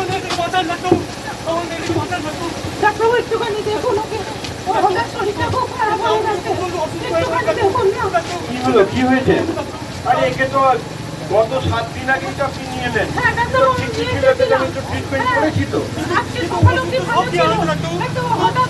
মেয়েকে বাঁচান ডাক্তারবাবু মেয়েকে বাঁচান ডাক্তারবাবু একটুখানি দেখুন ওকে কি হলো কি হয়েছে আরে একে তো গত সাত দিন আগে তো আপনি নিয়ে তো ট্রিটমেন্ট। করেছি তো হঠাৎ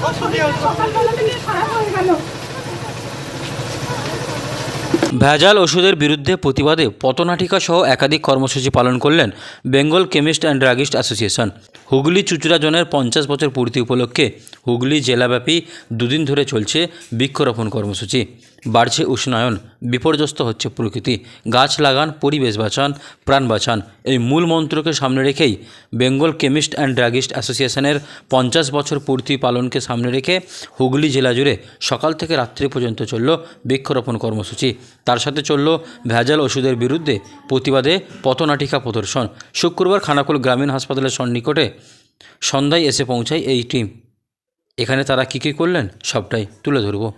ভেজাল ওষুধের বিরুদ্ধে প্রতিবাদে পতনাটিকা সহ একাধিক কর্মসূচি পালন করলেন Bengal chemist and druggist association. Hooghly Chuchura জনের পঞ্চাশ বছর পূর্তি উপলক্ষে হুগলি জেলাব্যাপী দুদিন ধরে চলছে বৃক্ষরোপণ কর্মসূচি। বাড়ছে উষ্ণায়ন, বিপর্যস্ত হচ্ছে প্রকৃতি। গাছ লাগান, পরিবেশ বাঁচান, প্রাণ বাঁচান। এই মূল মন্ত্রকে সামনে রেখেই বেঙ্গল কেমিস্ট অ্যান্ড ড্রাগিস্ট অ্যাসোসিয়েশনের পঞ্চাশ বছর পূর্তি পালনকে সামনে রেখে হুগলি জেলা জুড়ে সকাল থেকে রাত্রি পর্যন্ত চলল বৃক্ষরোপণ কর্মসূচি। তার সাথে চলল ভেজাল ওষুধের বিরুদ্ধে প্রতিবাদে পথনাটিকা প্রদর্শন। শুক্রবার খানাকুল গ্রামীণ হাসপাতালের সন্নিকটে সন্ধ্যায় এসে পৌঁছায় এই টিম। এখানে তারা কী কী করলেন, সবটাই তুলে ধরবো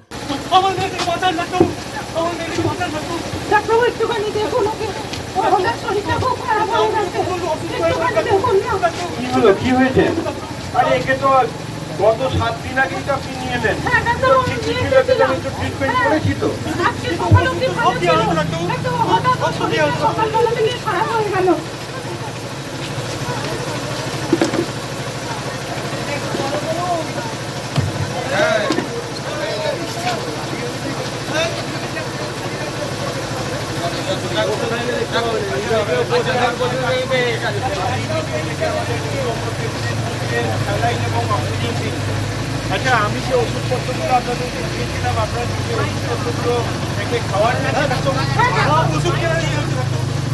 আমার মেয়েকে বাঁচান ডাক্তারবাবু আমার মেয়েকে বাঁচান ডাক্তারবাবু ডাক্তারবাবু একটুখানি দেখুন ওকে ওর ওনার শরীরটা খুব খারাপ হয়ে গেছে একটুখানি দেখুন না কি হলো? কি হয়েছে? আরে একে তো গত সাত দিন আগেই তো আপনি নিয়ে এলেন। হ্যাঁ ট্রিটমেন্ট হ্যাঁ। করেছি তো। আজকে সকাল অব্দি ভালো কি ছিল। হলো হঠাৎ সকালবেলা থেকে খারাপ হয়ে গেল। আচ্ছা আমি যে ওষুধপত্রগুলো আপনাদেরকে দিয়েছিলাম আপনারা যে ওষুধপত্রগুলো একে খাওয়ার না সব ওষুধ কেনা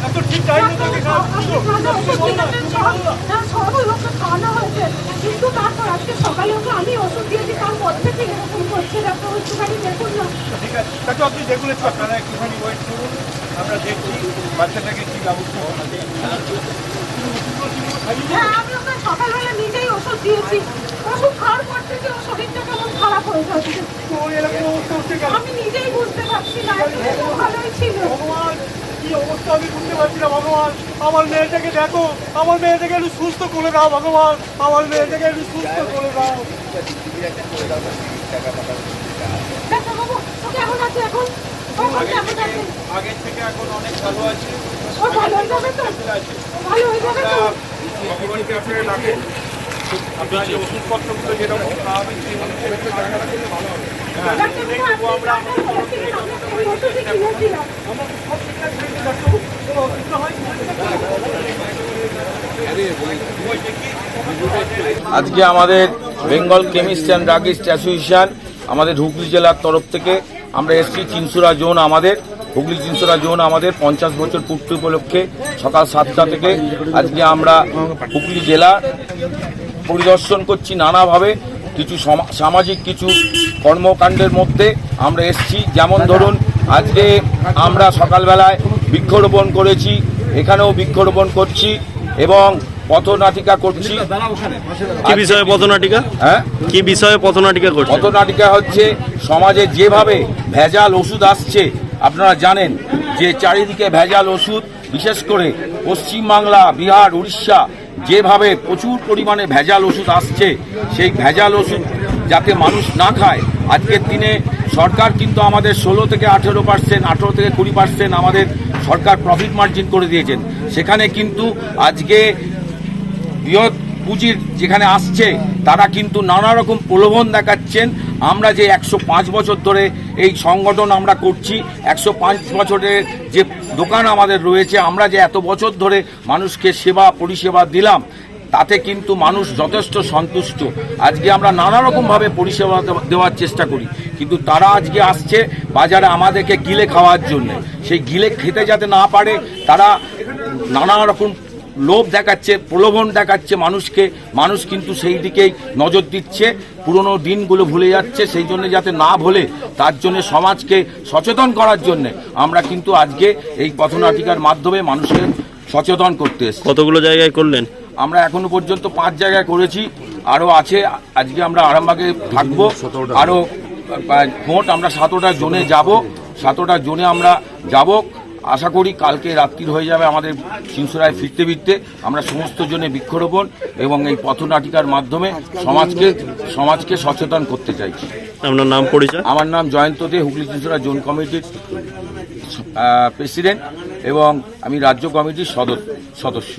এত ঠিক টাইম মতো ওকে খাওয়া খাওয়ানো হয়েছে। কিন্তু তারপর আজকে সকালে ওকে আমি ওষুধ দিয়েছি তারপর থেকে এরকম করছে ডাক্তার একটুখানি দেখুন না। ঠিক আছে। তাকে আপনি দেখুন একটু আপনারা একটুখানি ওয়েট করুন। আমরা দেখছি বাচ্চাটাকে কি ব্যবস্থা করা যায় হ্যাঁ আমি ওকে সকালবেলা নিজেই ওষুধ দিয়েছি। ওষুধ খাওয়ার পর থেকে ওর শরীরটা কেমন খারাপ হয়ে যাচ্ছে। অবস্থা হচ্ছে কেন আমি নিজেই বুঝতে পারছি না ভালোই ছিল। ভগবান কি অবস্থা আমি বুঝতে পারছি না ভগবান। আমার মেয়েটাকে দেখো আমার মেয়েটাকে একটু সুস্থ করে দাও ভগবান। আমার মেয়েটাকে একটু সুস্থ করে দাও। আছে এখন অনেক ভালো আছে। হয়ে হয়ে ভগবানকে আপনারা আপনার যে ওষুধপত্রগুলো যেরকম খাওয়াবেন আজকে আমাদের Bengal chemist and druggist association আমাদের হুগলি জেলার তরফ থেকে আমরা এসছি চিনসুরা জোন আমাদের। হুগলি চিনসুরা জোন আমাদের পঞ্চাশ বছর পূর্তি উপলক্ষে সকাল সাতটা থেকে আজকে আমরা হুগলি জেলা পরিদর্শন করছি নানাভাবে। কিছু সমা- সামাজিক কিছু কর্মকাণ্ডের মধ্যে আমরা এসছি। যেমন ধরুন আজকে আমরা সকালবেলায় বৃক্ষরোপণ করেছি এখানেও বৃক্ষরোপণ করছি এবং পথনাটিকা করছি। কি বিষয়ে পথনাটিকা? হ্যাঁ? কি বিষয়ে পথনাটিকা করছে পথনাটিকা হচ্ছে সমাজে যেভাবে ভেজাল ওষুধ আসছে আপনারা জানেন যে চারিদিকে ভেজাল ওষুধ, বিশেষ করে পশ্চিমবাংলা, বিহার, উড়িষ্যা, যেভাবে প্রচুর পরিমাণে ভেজাল ওষুধ আসছে, সেই ভেজাল ওষুধ যাতে মানুষ না খায়, আজকের দিনে সরকার কিন্তু আমাদের ষোলো থেকে আঠেরো পার্সেন্ট, আঠেরো থেকে কুড়ি পার্সেন্ট আমাদের সরকার প্রফিট মার্জিন করে দিয়েছেন। সেখানে কিন্তু আজকে বৃহৎ পুঁজির যেখানে আসছে, তারা কিন্তু নানা রকম প্রলোভন দেখাচ্ছেন। আমরা যে একশো পাঁচ বছর ধরে এই সংগঠন আমরা করছি। একশো পাঁচ বছরের যে দোকান আমাদের রয়েছে, আমরা যে এত বছর ধরে মানুষকে সেবা, পরিষেবা দিলাম, তাতে কিন্তু মানুষ যথেষ্ট সন্তুষ্ট। আজকে আমরা নানা রকমভাবে পরিষেবা দেওয়ার চেষ্টা করি। কিন্তু তারা আজকে আসছে বাজারে আমাদেরকে গিলে খাওয়ার জন্য। সেই গিলে খেতে যাতে না পারে, তারা নানা রকম লোভ দেখাচ্ছে প্রলোভন দেখাচ্ছে মানুষকে। মানুষ কিন্তু সেই দিকেই নজর দিচ্ছে। পুরনো দিনগুলো ভুলে যাচ্ছে সেই জন্য যাতে না ভুলে তার জন্য সমাজকে সচেতন করার জন্য আমরা কিন্তু আজকে এই পথনাটিকার মাধ্যমে মানুষকে সচেতন করতে এসেছি। কতগুলো জায়গায় করলেন? আমরা এখনও পর্যন্ত পাঁচ জায়গায় করেছি। আরও আছে আজকে আমরা আরামবাগে থাকব। আরও মোট আমরা সাতটা জোনে যাব। সাতটা জোনে আমরা যাব। আশা করি কালকে রাত্রির হয়ে যাবে আমাদের সিংসরায় ফিরতে ফিরতে। আমরা সমস্ত জনে বৃক্ষরোপণ এবং এই পথনাটিকার মাধ্যমে সমাজকে সমাজকে সচেতন করতে চাইছি। আপনার নাম পরিচয়? আমার নাম জয়ন্ত দে হুগলি চিনসরা জোন কমিটির প্রেসিডেন্ট এবং আমি রাজ্য কমিটির সদস্য।